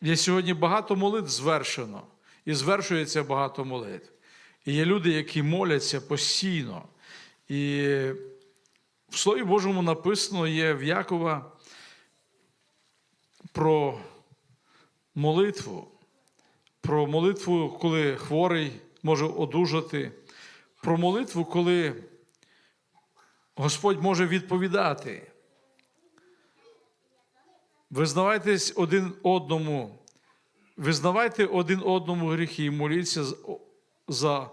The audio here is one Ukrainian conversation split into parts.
є сьогодні багато молитв звершено, і звершується багато молитв. І є люди, які моляться постійно. І в Слові Божому написано є в Якова про молитву, про молитву, коли хворий може одужати, про молитву, коли Господь може відповідати. Визнавайтесь один одному, визнавайте один одному гріхи і моліться за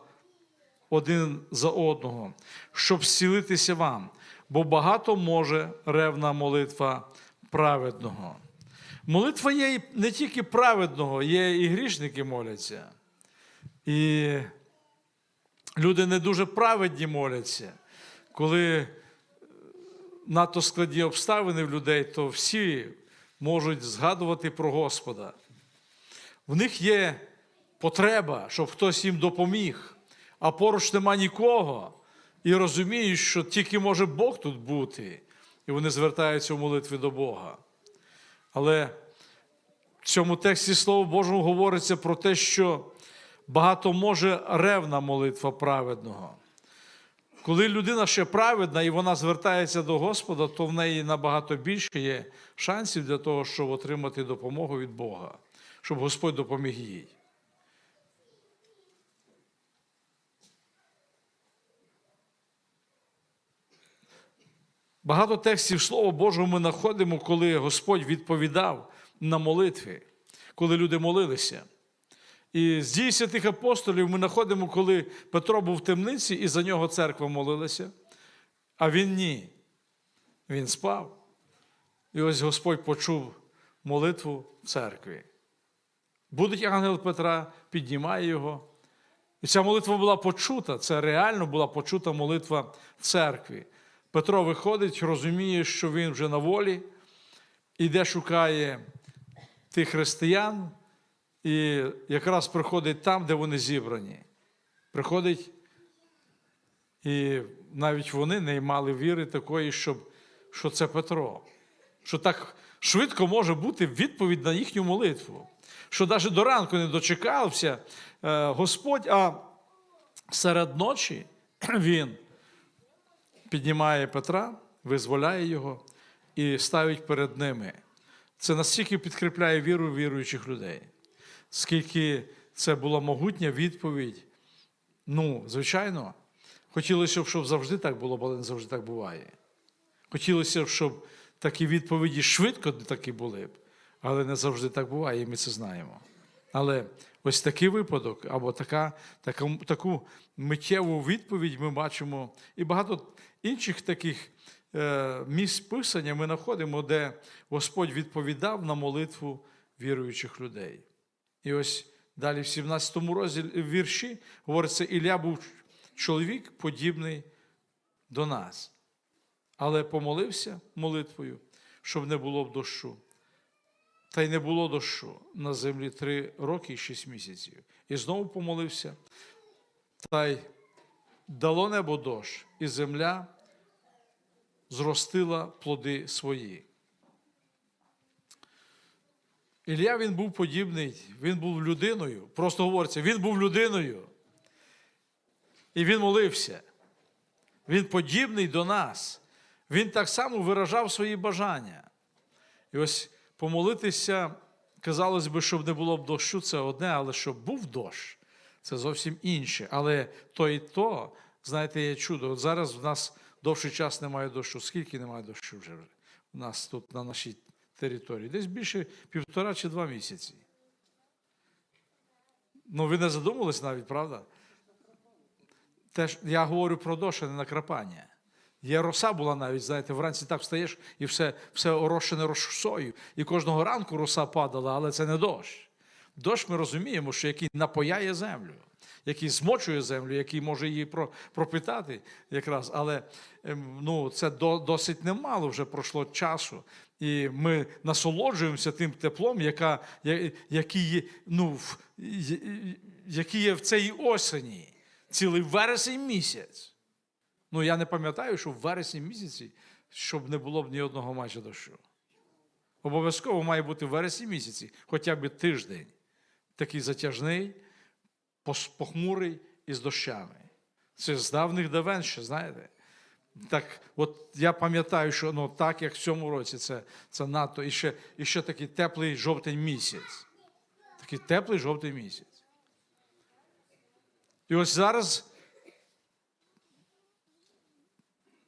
один за одного, щоб зцілитися вам, бо багато може ревна молитва праведного. Молитва є не тільки праведного, є і грішники моляться. І люди не дуже праведні моляться. Коли надто складні обставини в людей, то всі можуть згадувати про Господа. В них є потреба, щоб хтось їм допоміг, а поруч нема нікого. І розуміють, що тільки може Бог тут бути. І вони звертаються в молитві до Бога. Але в цьому тексті Слово Божого говориться про те, що багато може ревна молитва праведного. Коли людина ще праведна і вона звертається до Господа, то в неї набагато більше є шансів для того, щоб отримати допомогу від Бога, щоб Господь допоміг їй. Багато текстів Слова Божого ми знаходимо, коли Господь відповідав на молитви, коли люди молилися. І з дій святих апостолів ми знаходимо, коли Петро був в темниці і за нього церква молилася, а він ні. Він спав. І ось Господь почув молитву в церкві. Будуть ангел Петра, піднімає його. І ця молитва була почута, це реально була почута молитва в церкві. Петро виходить, розуміє, що він вже на волі, іде шукає тих християн, і якраз приходить там, де вони зібрані. Приходить, і навіть вони не мали віри такої, щоб, що це Петро. Що так швидко може бути відповідь на їхню молитву. Що навіть до ранку не дочекався е, Господь, а серед ночі він піднімає Петра, визволяє його і ставить перед ними. Це настільки підкріпляє віру віруючих людей. Скільки це була могутня відповідь. Ну, звичайно, хотілося б, щоб завжди так було, бо не завжди так буває. Хотілося б, щоб такі відповіді швидко такі були б, але не завжди так буває, і ми це знаємо. Але ось такий випадок, або така, така, таку миттєву відповідь ми бачимо, і багато інших таких е, місць писання ми знаходимо, де Господь відповідав на молитву віруючих людей. І ось далі в 17 розділі вірші говориться, Ілля був чоловік подібний до нас, але помолився молитвою, щоб не було б дощу. Та й не було дощу на землі три роки і шість місяців. І знову помолився, та й дало небо дощ, і земля зростила плоди свої. Ілля він був подібний, він був людиною. Просто говориться, він був людиною. І він молився. Він подібний до нас. Він так само виражав свої бажання. І ось помолитися, казалось би, щоб не було б дощу, це одне, але щоб був дощ, це зовсім інше. Але то і то, знаєте, є чудо. От зараз в нас довший час немає дощу. Скільки немає дощу вже у нас тут на нашій території? Десь більше півтора чи два місяці. Ну, ви не задумались навіть, правда? Теж я говорю про дощ, а не накрапання. Є роса була навіть, знаєте, вранці так встаєш і все все орошене росою. І кожного ранку роса падала, але це не дощ. Дощ ми розуміємо, що який напояє землю, який змочує землю, який може її пропитати якраз. Але ем, ну, це досить немало вже пройшло часу. І ми насолоджуємося тим теплом, яка, який, є, ну, який є в цій осені, цілий вересень місяць. Ну, я не пам'ятаю, що в вересні місяці, щоб не було б ні одного майже дощу. Обов'язково має бути вересні місяці, хоча б тиждень. Такий затяжний, похмурий і з дощами. Це з давних давен ще, знаєте. Так, от я пам'ятаю, що ну, так, як в цьому році, це, це надто. І ще, і ще такий теплий жовтень місяць. Такий теплий жовтий місяць. І ось зараз,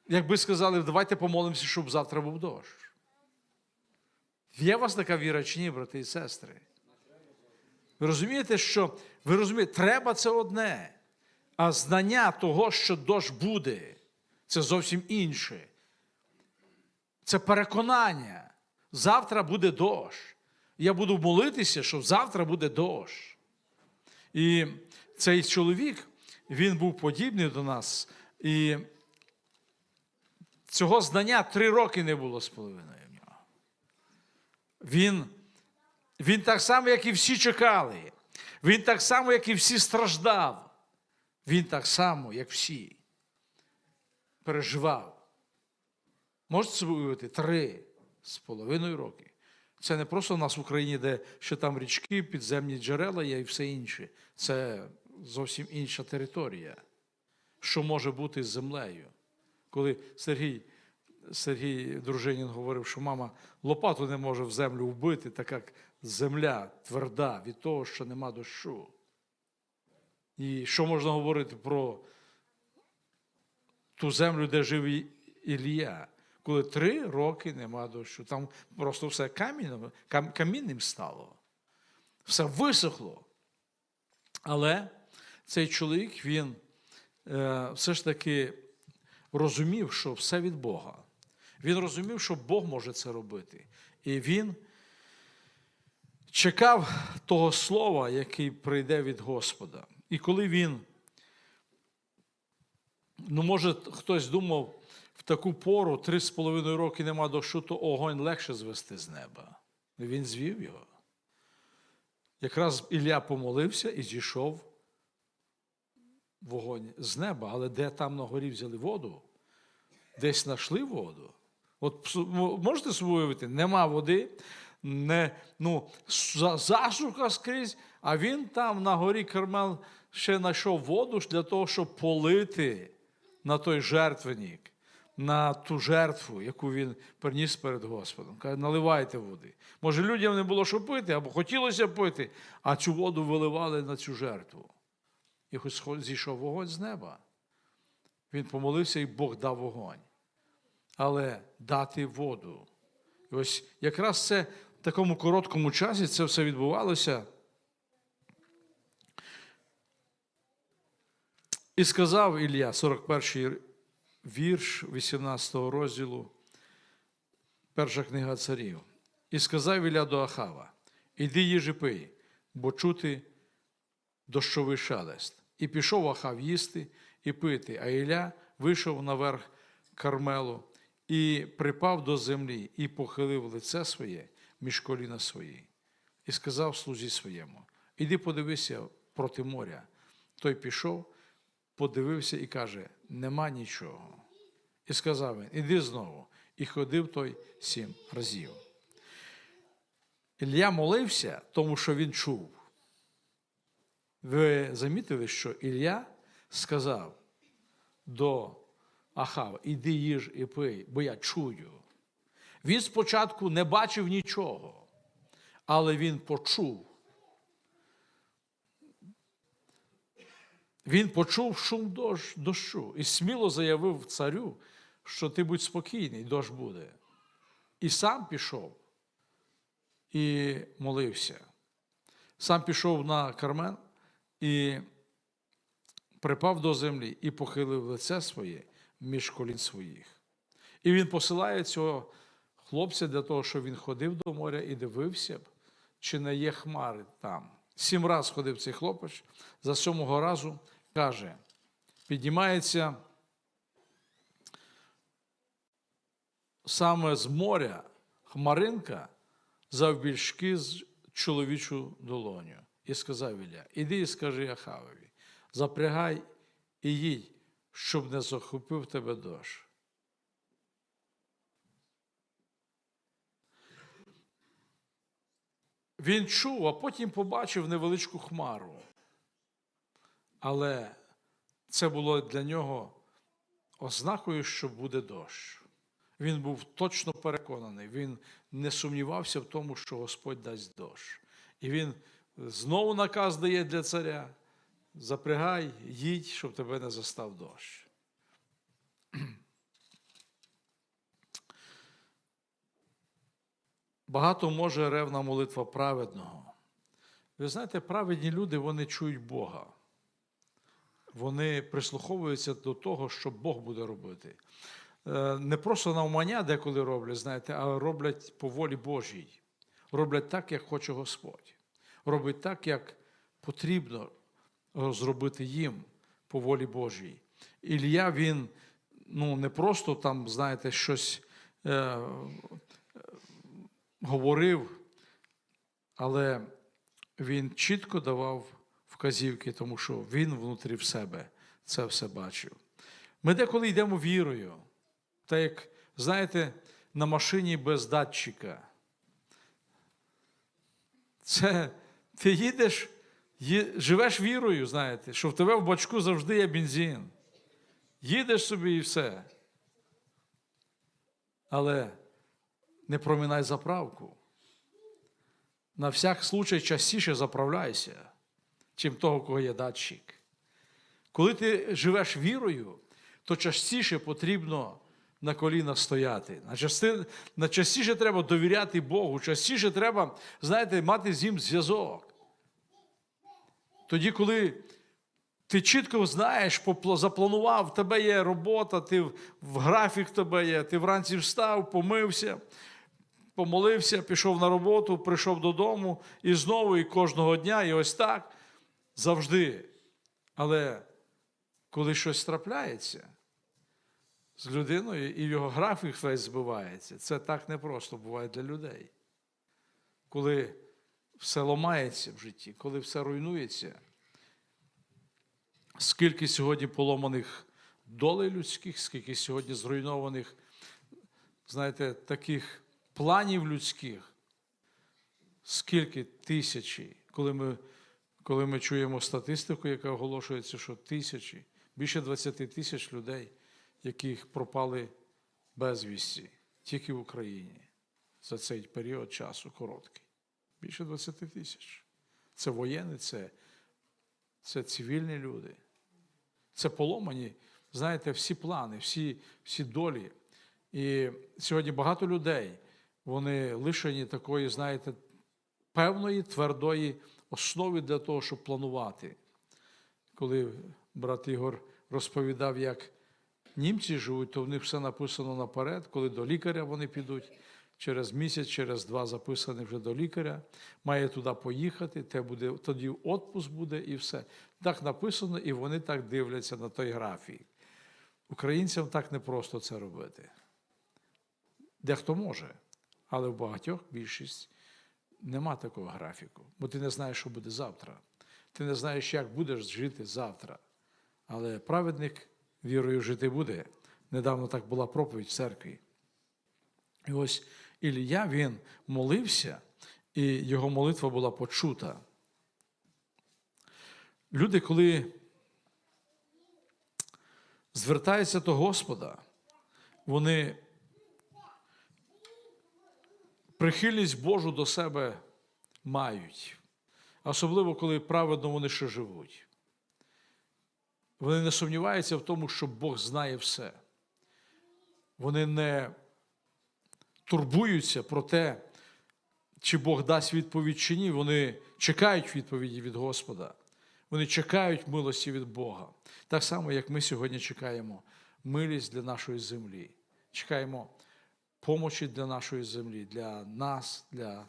якби сказали, давайте помолимося, щоб завтра був дощ. Є у вас така віра чи ні, брати і сестри? Ви розумієте, що ви розумієте, треба це одне, а знання того, що дощ буде, це зовсім інше. Це переконання. Завтра буде дощ. Я буду молитися, що завтра буде дощ. І цей чоловік, він був подібний до нас. І цього знання три роки не було з половиною в нього. Він, він так само, як і всі чекали. Він так само, як і всі страждав. Він так само, як всі, переживав. Можете собі уявити, три з половиною роки. Це не просто у нас в Україні, де ще там річки, підземні джерела є і все інше. Це зовсім інша територія. Що може бути з землею? Коли Сергій, Сергій Дружинін говорив, що мама лопату не може в землю вбити, так як земля тверда від того, що нема дощу. І що можна говорити про ту землю, де жив Ілія, коли три роки нема дощу. Там просто все камінним, кам- камінним стало. Все висохло. Але цей чоловік, він е, все ж таки розумів, що все від Бога. Він розумів, що Бог може це робити. І він чекав того слова, який прийде від Господа. І коли він, ну, може, хтось думав, в таку пору, три з половиною роки нема дощу, то огонь легше звести з неба. І Він звів його. Якраз Ілля помолився і зійшов вогонь з неба, але де там на горі взяли воду, десь знайшли воду. От можете собі нема води, не, ну, засуха скрізь, а він там на горі Кармел ще знайшов воду для того, щоб полити на той жертвенник, на ту жертву, яку він приніс перед Господом. Каже, наливайте води. Може, людям не було що пити, або хотілося пити, а цю воду виливали на цю жертву. І хоч зійшов вогонь з неба. Він помолився, і Бог дав вогонь. Але дати воду. І ось якраз це в такому короткому часі це все відбувалося. І сказав Ілля, 41 вірш 18 розділу, перша книга царів. І сказав Ілля до Ахава: Іди їжі пий, бо чути дощовий шелест. І пішов Ахав їсти і пити, а Ілля вийшов наверх Кармелу і припав до землі, і похилив лице своє між коліна свої, і сказав слузі своєму: Іди подивися проти моря. Той пішов, подивився і каже: Нема нічого. І сказав він: Іди знову. І ходив той сім разів. Ілля молився, тому що він чув. Ви замітили, що Ілля сказав до Ахава, іди їж і пий, бо я чую. Він спочатку не бачив нічого, але він почув. Він почув шум дощ, дощу і сміло заявив царю, що ти будь спокійний, дощ буде. І сам пішов і молився. Сам пішов на Кармен і припав до землі і похилив лице своє між колін своїх. І він посилає цього хлопця для того, щоб він ходив до моря і дивився, б, чи не є хмари там. Сім разів ходив цей хлопець, за сьомого разу каже: піднімається саме з моря хмаринка завбільшки з чоловічу долоню. І сказав Ілля, іди і скажи Ахавові, запрягай і їдь, щоб не захопив тебе дощ. він чув, а потім побачив невеличку хмару. Але це було для нього ознакою, що буде дощ. Він був точно переконаний, він не сумнівався в тому, що Господь дасть дощ. І він знову наказ дає для царя: запрягай, їдь, щоб тебе не застав дощ. Багато може ревна молитва праведного. Ви знаєте, праведні люди вони чують Бога. Вони прислуховуються до того, що Бог буде робити. Е, Не просто навмання деколи роблять, знаєте, а роблять по волі Божій. Роблять так, як хоче Господь. Роблять так, як потрібно зробити їм по волі Божій. Ілля, він ну, не просто там, знаєте, щось е, говорив, але він чітко давав вказівки, тому що він внутрі в себе це все бачив. Ми деколи йдемо вірою, так як, знаєте, на машині без датчика. Це ти їдеш, живеш вірою, знаєте, що в тебе в бачку завжди є бензин. Їдеш собі і все. Але не проминай заправку. На всяк случай частіше заправляйся, чим того, кого є датчик. Коли ти живеш вірою, то частіше потрібно на коліна стояти. На части- на частіше треба довіряти Богу, частіше треба, знаєте, мати з ним зв'язок. Тоді, коли ти чітко знаєш, запланував, в тебе є робота, ти в графік тебе є, ти вранці встав, помився, помолився, пішов на роботу, прийшов додому і знову, і кожного дня, і ось так завжди. Але коли щось трапляється з людиною, і його графік весь збивається, це так непросто буває для людей. Коли все ламається в житті, коли все руйнується, скільки сьогодні поломаних долей людських, скільки сьогодні зруйнованих, знаєте, таких планів людських, скільки тисячі, коли ми, коли ми чуємо статистику, яка оголошується, що тисячі, більше 20 тисяч людей, яких пропали безвісті тільки в Україні за цей період часу короткий. Більше 20 тисяч. Це воєнні, це, це цивільні люди. Це поломані, знаєте, всі плани, всі, всі долі. І сьогодні багато людей, вони лишені такої, знаєте, певної твердої основи для того, щоб планувати. Коли брат Ігор розповідав, як німці живуть, то в них все написано наперед, коли до лікаря вони підуть. Через місяць, через два записані вже до лікаря, має туди поїхати, те буде, тоді відпуск буде і все. Так написано, і вони так дивляться на той графік. Українцям так непросто це робити. Дехто може, але в багатьох більшість нема такого графіку, бо ти не знаєш, що буде завтра. Ти не знаєш, як будеш жити завтра. Але праведник вірою жити буде. Недавно так була проповідь в церкві. І ось Ілія він молився, і його молитва була почута. Люди, коли звертаються до Господа, вони прихильність Божу до себе мають, особливо коли праведно вони ще живуть. Вони не сумніваються в тому, що Бог знає все. Вони не турбуються про те, чи Бог дасть відповідь чи ні. Вони чекають відповіді від Господа. Вони чекають милості від Бога. Так само, як ми сьогодні чекаємо милість для нашої землі. Чекаємо помочі для нашої землі, для нас, для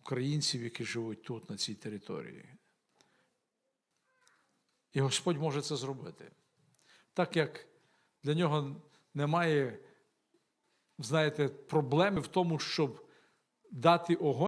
українців, які живуть тут, на цій території. І Господь може це зробити. Так як для нього немає знаєте, проблеми в тому, щоб дати огонь.